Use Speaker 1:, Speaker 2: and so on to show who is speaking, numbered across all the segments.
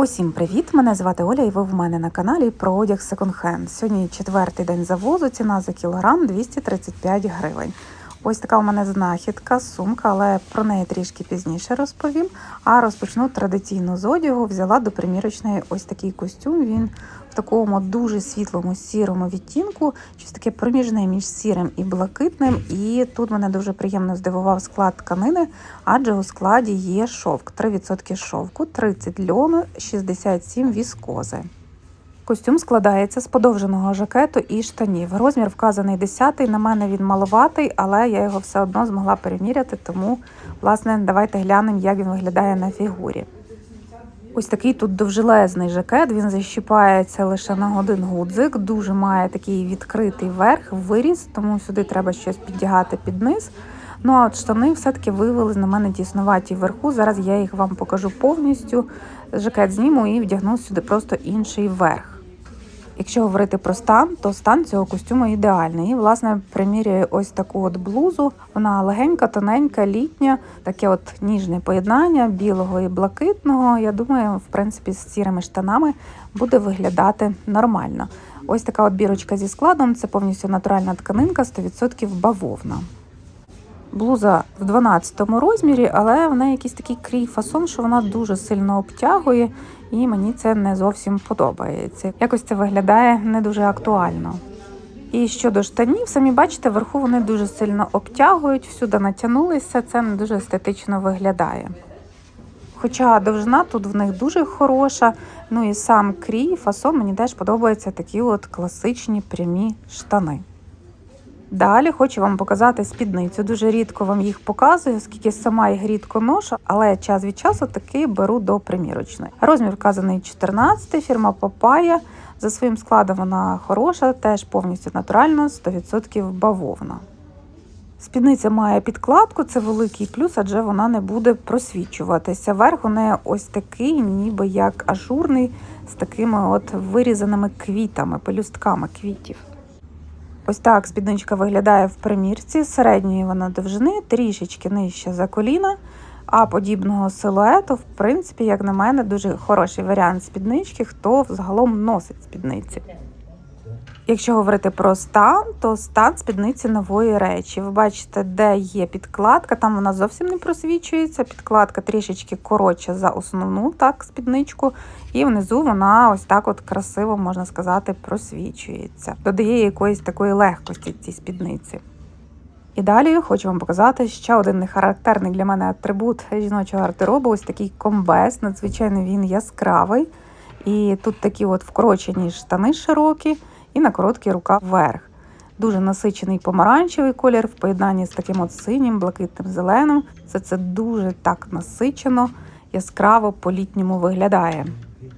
Speaker 1: Усім привіт! Мене звати Оля, і ви в мене на каналі про одяг секонд-хенд. Сьогодні четвертий день завозу. Ціна за кілограм 235 гривень. Ось така у мене знахідка, сумка, але про неї трішки пізніше розповім. А розпочну традиційно з одягу. Взяла до примірочної ось такий костюм. Він в такому дуже світлому сірому відтінку, щось таке проміжне між сірим і блакитним. І тут мене дуже приємно здивував склад тканини, адже у складі є шовк, 3% шовку, 30 льону, 67 віскози. Костюм складається з подовженого жакету і штанів. Розмір вказаний 10 На мене він маловатий, але я його все одно змогла переміряти. Тому, власне, давайте глянемо, як він виглядає на фігурі. Ось такий тут довжелезний жакет. Він защіпається лише на один гудзик. Дуже має такий відкритий верх, виріс, тому сюди треба щось піддягати під низ. Ну а от штани все-таки виявились на мене тіснуваті вверху. Зараз я їх вам покажу повністю. Жакет зніму і вдягну сюди просто інший верх. Якщо говорити про стан, то стан цього костюму ідеальний. І, власне, примірюю ось таку от блузу. Вона легенька, тоненька, літня, таке от ніжне поєднання білого і блакитного. Я думаю, в принципі, з сірими штанами буде виглядати нормально. Ось така от бірочка зі складом. Це повністю натуральна тканинка, 100% бавовна. Блуза в 12 розмірі, але в неї якийсь такий крій фасон, що вона дуже сильно обтягує, і мені це не зовсім подобається. Якось це виглядає не дуже актуально. І щодо штанів, самі бачите, вверху вони дуже сильно обтягують, всюди натягнулися, це не дуже естетично виглядає. Хоча довжина тут в них дуже хороша, ну і сам крій, фасон мені теж подобаються такі от класичні прямі штани. Далі хочу вам показати спідницю. Дуже рідко вам їх показую, оскільки сама їх рідко ношу, але час від часу таки беру до примірочної. Розмір вказаний 14, фірма Папая. За своїм складом вона хороша, теж повністю натуральна, 100% бавовна. Спідниця має підкладку, це великий плюс, адже вона не буде просвічуватися. Верх у неї ось такий, ніби як ажурний, з такими от вирізаними квітами, пелюстками квітів. Ось так спідничка виглядає в примірці. Середньої вона довжини, трішечки нижче за коліна, а подібного силуету, в принципі, як на мене, дуже хороший варіант спіднички, хто взагалом носить спідниці. Якщо говорити про стан, то стан спідниці нової речі. Ви бачите, де є підкладка, там вона зовсім не просвічується. Підкладка трішечки коротша за основну так, спідничку, і внизу вона ось так от красиво, можна сказати, просвічується. Додає якоїсь такої легкості цій спідниці. І далі хочу вам показати ще один нехарактерний для мене атрибут жіночого гардеробу. Ось такий комбез. Надзвичайно він яскравий. І тут такі от вкорочені штани широкі і на короткий рукав вверх. Дуже насичений помаранчевий колір в поєднанні з таким от синім, блакитним зеленим. Все це дуже так насичено, яскраво по-літньому виглядає.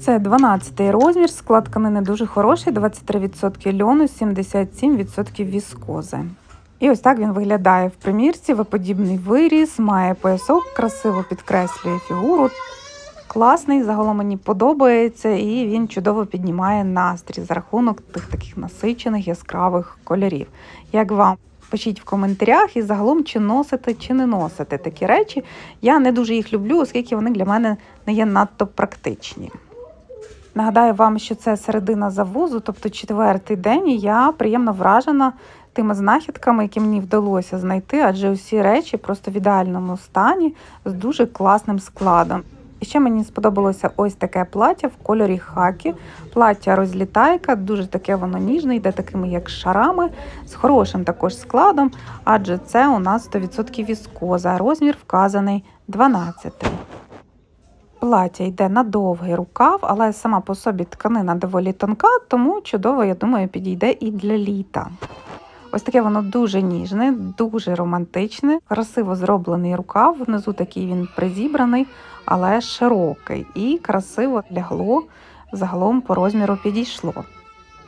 Speaker 1: Це 12-й розмір, склад тканини дуже хороший, 23% льону, 77% віскози. І ось так він виглядає в примірці, виподібний виріз, має поясок, красиво підкреслює фігуру. Класний, загалом мені подобається, і він чудово піднімає настрій за рахунок тих таких насичених яскравих кольорів. Як вам? Пишіть в коментарях і загалом, чи носите, чи не носите такі речі. Я не дуже їх люблю, оскільки вони для мене не є надто практичні. Нагадаю вам, що це середина завозу, тобто четвертий день, і я приємно вражена тими знахідками, які мені вдалося знайти, адже усі речі просто в ідеальному стані з дуже класним складом. І ще мені сподобалося ось таке плаття в кольорі хакі. Плаття розлітайка, дуже таке воно ніжне, йде такими як шарами, з хорошим також складом, адже це у нас 100% віскоза, розмір вказаний 12. Плаття йде на довгий рукав, але сама по собі тканина доволі тонка, тому чудово, я думаю, підійде і для літа. Ось таке воно дуже ніжне, дуже романтичне, красиво зроблений рукав. Внизу такий він призібраний, але широкий і красиво лягло, загалом по розміру підійшло.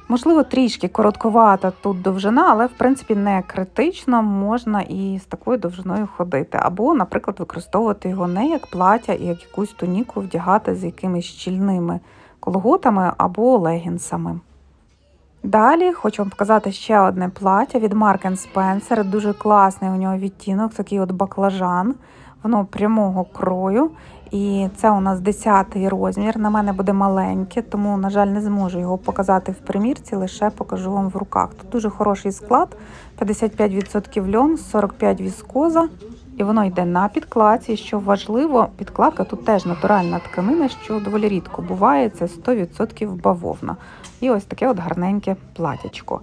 Speaker 1: Можливо, трішки коротковата тут довжина, але в принципі не критично можна і з такою довжиною ходити. Або, наприклад, використовувати його не як плаття і як якусь туніку вдягати з якимись щільними колготами або легінсами. Далі хочу вам показати ще одне плаття від Mark Spencer. Дуже класний у нього відтінок, такий от баклажан. Воно прямого крою І це у нас 10 розмір. На мене буде маленьке, тому, на жаль, не зможу його показати в примірці, лише покажу вам в руках. Тут дуже хороший склад: 55% льон, 45% віскоза. І воно йде на підкладці. Що важливо, підкладка тут теж натуральна тканина, що доволі рідко буває. Це 100% бавовна. І ось таке от гарненьке платячко.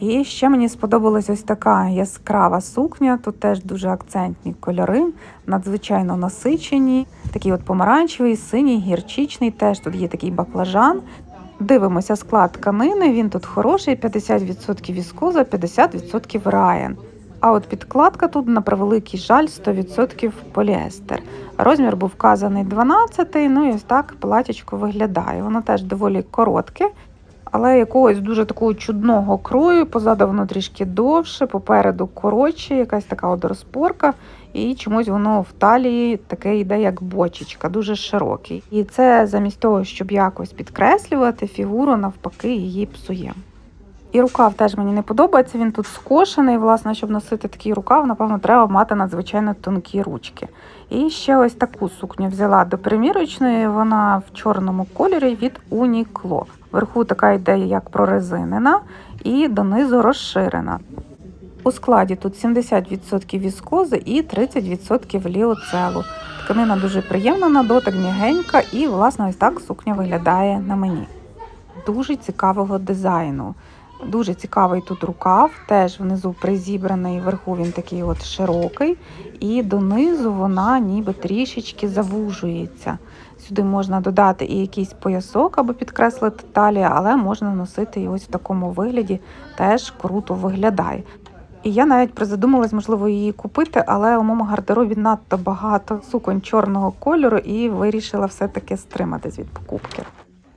Speaker 1: І ще мені сподобалась ось така яскрава сукня. Тут теж дуже акцентні кольори, надзвичайно насичені. Такий от помаранчевий, синій, гірчичний. Теж тут є такий баклажан. Дивимося склад тканини. Він тут хороший: 50% віскоза, 50% раєн. А от підкладка тут, на превеликий жаль, 100% поліестер. Розмір був вказаний 12, ну і ось так платячко виглядає. Воно теж доволі коротке, але якогось дуже такого чудного крою. Позаду воно трішки довше, попереду коротше, якась така от розпорка. І чомусь воно в талії таке йде, як бочечка, дуже широкий. І це замість того, щоб якось підкреслювати фігуру, навпаки, її псує. І рукав теж мені не подобається. Він тут скошений. Власне, щоб носити такий рукав, напевно, треба мати надзвичайно тонкі ручки. І ще ось таку сукню взяла до примірочної. Вона в чорному кольорі від Uniqlo. Вверху така йде як прорезинена, і донизу розширена. У складі тут 70% віскози і 30% ліоцелу. Тканина дуже приємна на дотик, м'ягенька, і, власне, ось так сукня виглядає на мені. Дуже цікавого дизайну. Дуже цікавий тут рукав, теж внизу призібраний, вверху він такий от широкий, і донизу вона ніби трішечки завужується. Сюди можна додати і якийсь поясок, аби підкреслити талію, але можна носити і ось в такому вигляді, теж круто виглядає. І я навіть призадумалась, можливо, її купити, але у моєму гардеробі надто багато суконь чорного кольору і вирішила все-таки стриматись від покупки.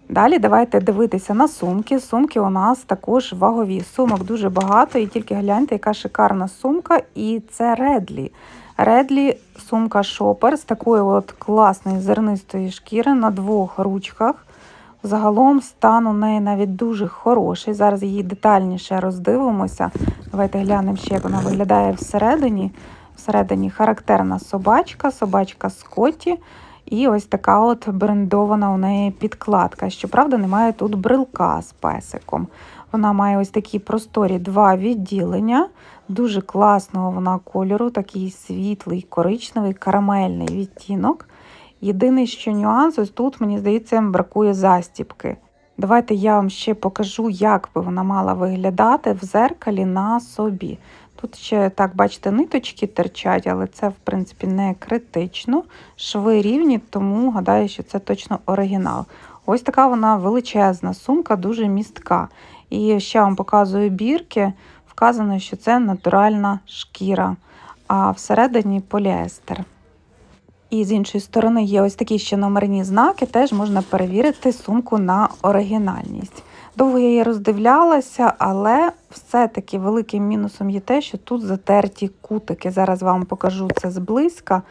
Speaker 1: Далі давайте дивитися на сумки. Сумки у нас також вагові. Сумок дуже багато, і тільки гляньте, яка шикарна сумка. І це Редлі. Редлі сумка шопер з такої от класної зернистої шкіри на двох ручках. Загалом стан у неї навіть дуже хороший. Зараз її детальніше роздивимося. Давайте глянемо ще, як вона виглядає всередині. Всередині характерна собачка, собачка Скотті. І ось така от брендована у неї підкладка. Щоправда, немає тут брелка з песиком. Вона має ось такі просторі два відділення. Дуже класного вона кольору, такий світлий, коричневий, карамельний відтінок. Єдиний, що нюанс, ось тут, мені здається, бракує застіпки. Давайте я вам ще покажу, як би вона мала виглядати в зеркалі на собі. Тут ще, так, бачите, ниточки терчать, але це, в принципі, не критично. Шви рівні, тому гадаю, що це точно оригінал. Ось така вона величезна сумка, дуже містка. І ще вам показую бірки. Вказано, що це натуральна шкіра, а всередині поліестер. І з іншої сторони є ось такі ще номерні знаки, теж можна перевірити сумку на оригінальність. Довго я її роздивлялася, але все-таки великим мінусом є те, що тут затерті кутики. Зараз вам покажу це зблизька.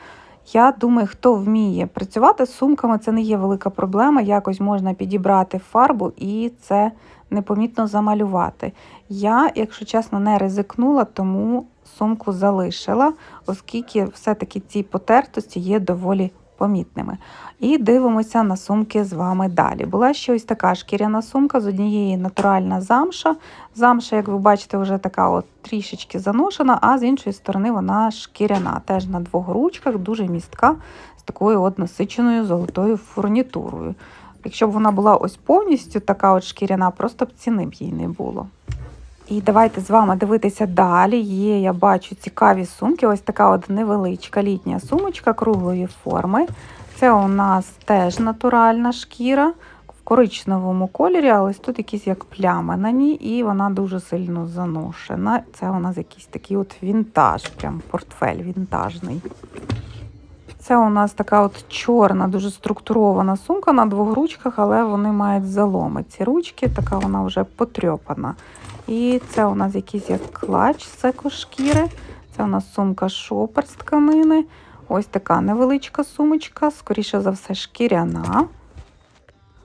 Speaker 1: Я думаю, хто вміє працювати з сумками, це не є велика проблема. Якось можна підібрати фарбу і це непомітно замалювати. Я, якщо чесно, не ризикнула, тому сумку залишила, оскільки все-таки ці потертості є доволі помітними. І дивимося на сумки з вами далі. Була ще ось така шкіряна сумка з однієї натуральна замша. Замша, як ви бачите, вже така от трішечки заношена, а з іншої сторони вона шкіряна, теж на двох ручках, дуже містка, з такою от насиченою золотою фурнітурою. Якщо б вона була ось повністю така от шкіряна, просто б ціни б їй не було. І давайте з вами дивитися далі. Є, я бачу цікаві сумки. Ось така от невеличка літня сумочка круглої форми. Це у нас теж натуральна шкіра в коричневому кольорі, але ось тут якісь як плями на ній, і вона дуже сильно заношена. Це у нас якийсь такий от вінтаж, прям портфель вінтажний. Це у нас така от чорна, дуже структурована сумка на двох ручках, але вони мають заломи. Ці ручки, така вона вже потрьопана. І це у нас якийсь як клач з екошкіри. Це у нас сумка шопер з тканини. Ось така невеличка сумочка, скоріше за все, шкіряна.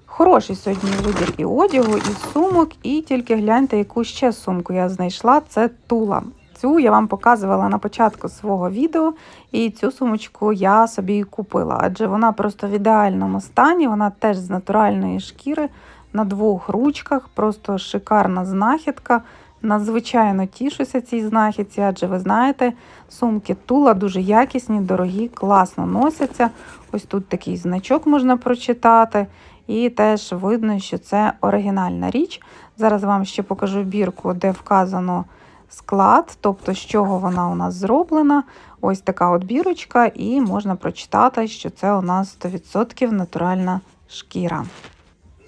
Speaker 1: Хороший сьогодні вибір і одягу, і сумок, і тільки гляньте, яку ще сумку я знайшла. Це тула. Цю я вам показувала на початку свого відео, і цю сумочку я собі купила, адже вона просто в ідеальному стані, вона теж з натуральної шкіри на двох ручках, просто шикарна знахідка. Надзвичайно тішуся цій знахідці, адже ви знаєте, сумки тула дуже якісні, дорогі, класно носяться. Ось тут такий значок можна прочитати, і теж видно, що це оригінальна річ. Зараз вам ще покажу бірку, де вказано склад, тобто з чого вона у нас зроблена. Ось така от бірочка, і можна прочитати, що це у нас 100% натуральна шкіра.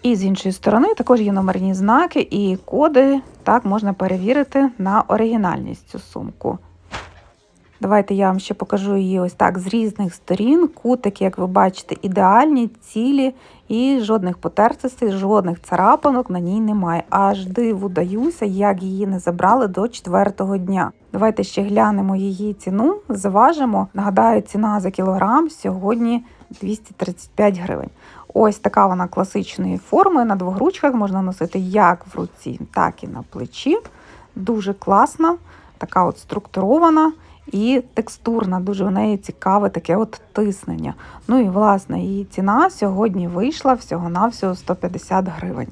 Speaker 1: І з іншої сторони також є номерні знаки і коди. Так можна перевірити на оригінальність цю сумку. Давайте я вам ще покажу її ось так з різних сторін. Кутики, як ви бачите, ідеальні, цілі і жодних потертостей, жодних царапанок на ній немає. Аж диву даюся, як її не забрали до четвертого дня. Давайте ще глянемо її ціну, заважимо. Нагадаю, ціна за кілограм сьогодні 235 гривень. Ось така вона класичної форми. На двох ручках можна носити як в руці, так і на плечі. Дуже класна, така от структурована і текстурна, дуже в неї цікаве таке от тиснення. Ну і власне її ціна сьогодні вийшла всього-навсього 150 гривень.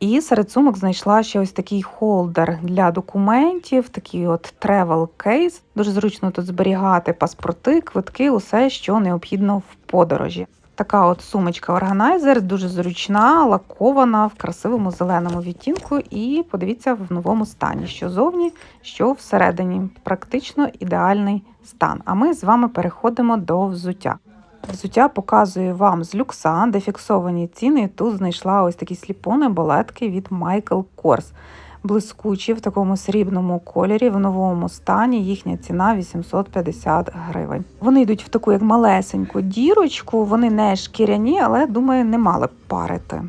Speaker 1: І серед сумок знайшла ще ось такий холдер для документів, такий от travel кейс. Дуже зручно тут зберігати паспорти, квитки, усе, що необхідно в подорожі. Така от сумочка органайзер, дуже зручна, лакована в красивому зеленому відтінку. І подивіться в новому стані, що зовні, що всередині. Практично ідеальний стан. А ми з вами переходимо до взуття. Взуття показую вам з люкса, де фіксовані ціни. Тут знайшла ось такі сліпони балетки від Michael Kors блискучі в такому срібному кольорі в новому стані. Їхня ціна 850 гривень. Вони йдуть в таку як малесеньку дірочку, вони не шкіряні, але думаю, не мали б парити.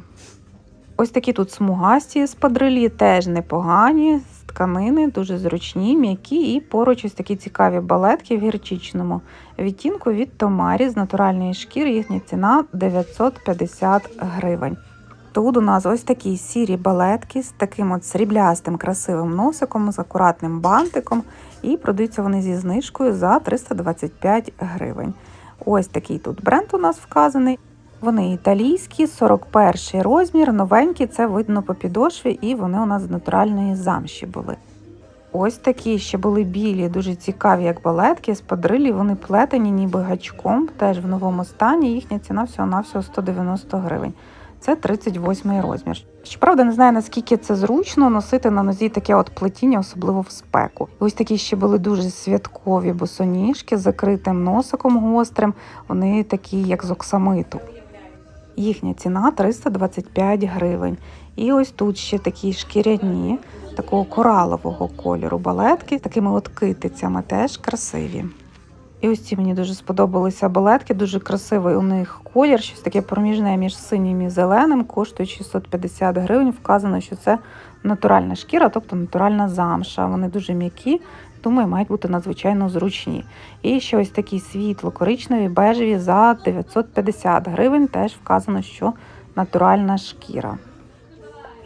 Speaker 1: Ось такі тут смугасті спадрилі, теж непогані, з тканини, дуже зручні, м'які, і поруч ось такі цікаві балетки в гірчичному відтінку від Томарі з натуральної шкіри. Їхня ціна 950 гривень. Тут у нас ось такі сірі балетки з таким от сріблястим красивим носиком, з акуратним бантиком, і продаються вони зі знижкою за 325 гривень. Ось такий тут бренд у нас вказаний. Вони італійські, 41 розмір, новенькі, це видно по підошві, і вони у нас з натуральної замші були. Ось такі ще були білі, дуже цікаві, як балетки з падрилі. Вони плетені, ніби гачком, теж в новому стані. Їхня ціна всього-навсього 190 гривень. Це 38 розмір. Щоправда, не знаю наскільки це зручно носити на нозі таке от плетіння, особливо в спеку. Ось такі ще були дуже святкові босоніжки з закритим носиком гострим. Вони такі, як з оксамиту. Їхня ціна 325 гривень. І ось тут ще такі шкіряні, такого коралового кольору балетки, такими от китицями теж красиві. І ось ці мені дуже сподобалися балетки, дуже красивий у них колір, щось таке проміжне між синім і зеленим, коштує 650 гривень. Вказано, що це натуральна шкіра, тобто натуральна замша. Вони дуже м'які, думаю, мають бути надзвичайно зручні. І ще ось такі світло-коричневі, бежеві за 950 гривень. Теж вказано, що натуральна шкіра.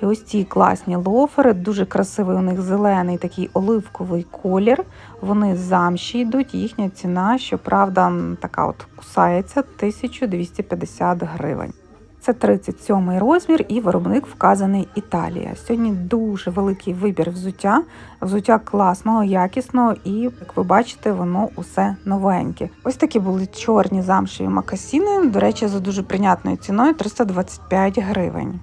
Speaker 1: І ось ці класні лофери, дуже красивий у них зелений такий оливковий колір. Вони замші йдуть, їхня ціна, щоправда, така от кусається 1250 гривень. Це 37 розмір і виробник вказаний Італія. Сьогодні дуже великий вибір взуття. Взуття класного, якісного, і, як ви бачите, воно усе новеньке. Ось такі були чорні замшеві макасіни. До речі, за дуже прийнятною ціною 325 гривень.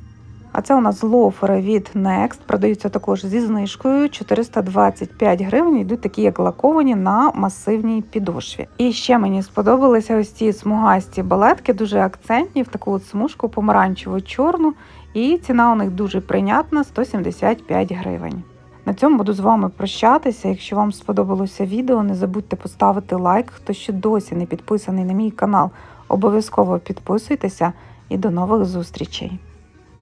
Speaker 1: А це у нас лофери від Next, продаються також зі знижкою 425 гривень. Йдуть такі, як лаковані на масивній підошві. І ще мені сподобалися ось ці смугасті балетки, дуже акцентні в таку от смужку помаранчеву чорну. І ціна у них дуже прийнятна 175 гривень. На цьому буду з вами прощатися. Якщо вам сподобалося відео, не забудьте поставити лайк. Хто ще досі не підписаний на мій канал, обов'язково підписуйтеся і до нових зустрічей.